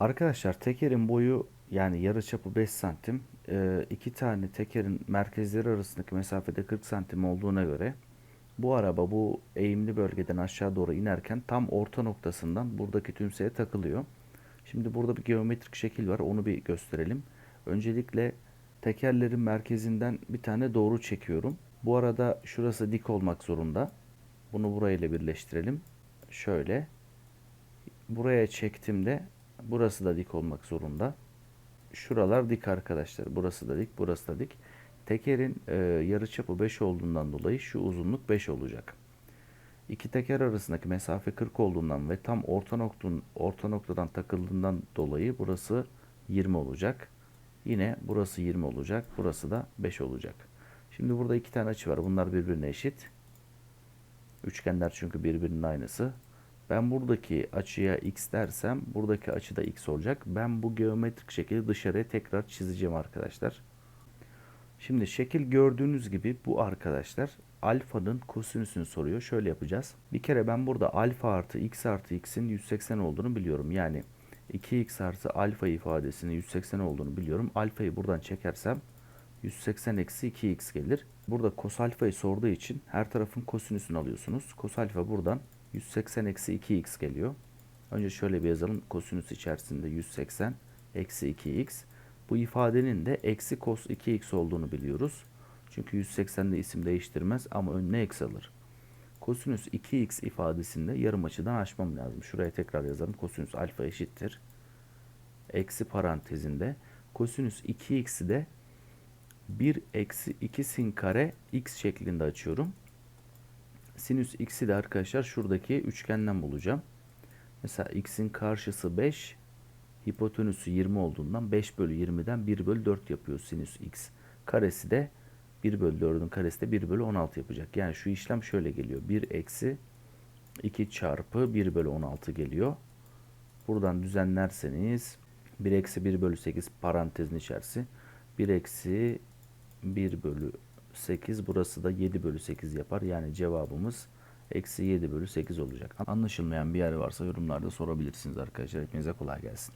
Arkadaşlar tekerin boyu yani yarıçapı 5 santim. Ee, iki tane tekerin merkezleri arasındaki mesafede 40 santim olduğuna göre bu araba bu eğimli bölgeden aşağı doğru inerken tam orta noktasından buradaki tümseye takılıyor. Şimdi burada bir geometrik şekil var onu bir gösterelim. Öncelikle tekerlerin merkezinden bir tane doğru çekiyorum. Bu arada şurası dik olmak zorunda. Bunu burayla birleştirelim. Şöyle. Buraya çektiğimde burası da dik olmak zorunda. Şuralar dik arkadaşlar. Burası da dik, burası da dik. Tekerin e, yarıçapı 5 olduğundan dolayı şu uzunluk 5 olacak. İki teker arasındaki mesafe 40 olduğundan ve tam orta noktanın orta noktadan takıldığından dolayı burası 20 olacak. Yine burası 20 olacak. Burası da 5 olacak. Şimdi burada iki tane açı var. Bunlar birbirine eşit. Üçgenler çünkü birbirinin aynısı. Ben buradaki açıya x dersem buradaki açı da x olacak. Ben bu geometrik şekli dışarıya tekrar çizeceğim arkadaşlar. Şimdi şekil gördüğünüz gibi bu arkadaşlar alfanın kosinüsünü soruyor. Şöyle yapacağız. Bir kere ben burada alfa artı x artı x'in 180 olduğunu biliyorum. Yani 2x artı alfa ifadesinin 180 olduğunu biliyorum. Alfayı buradan çekersem 180 eksi 2x gelir. Burada kos alfayı sorduğu için her tarafın kosinüsünü alıyorsunuz. Kos alfa buradan 180 eksi 2x geliyor. Önce şöyle bir yazalım. Kosinüs içerisinde 180 eksi 2x. Bu ifadenin de eksi cos 2x olduğunu biliyoruz. Çünkü 180'de isim değiştirmez ama önüne eksi alır. Kosinüs 2x ifadesinde yarım açıdan açmam lazım. Şuraya tekrar yazalım. Kosinüs alfa eşittir. Eksi parantezinde kosinüs 2x'i de 1 eksi 2 sin kare x şeklinde açıyorum. Sinüs x'i de arkadaşlar şuradaki üçgenden bulacağım. Mesela x'in karşısı 5, hipotenüsü 20 olduğundan 5 bölü 20'den 1 bölü 4 yapıyor sinüs x. Karesi de 1 bölü 4'ün karesi de 1 bölü 16 yapacak. Yani şu işlem şöyle geliyor. 1 eksi 2 çarpı 1 bölü 16 geliyor. Buradan düzenlerseniz 1 eksi 1 bölü 8 parantezin içerisi. 1 eksi 1 bölü 8 burası da 7 bölü 8 yapar. Yani cevabımız eksi 7 bölü 8 olacak. Anlaşılmayan bir yer varsa yorumlarda sorabilirsiniz arkadaşlar. Hepinize kolay gelsin.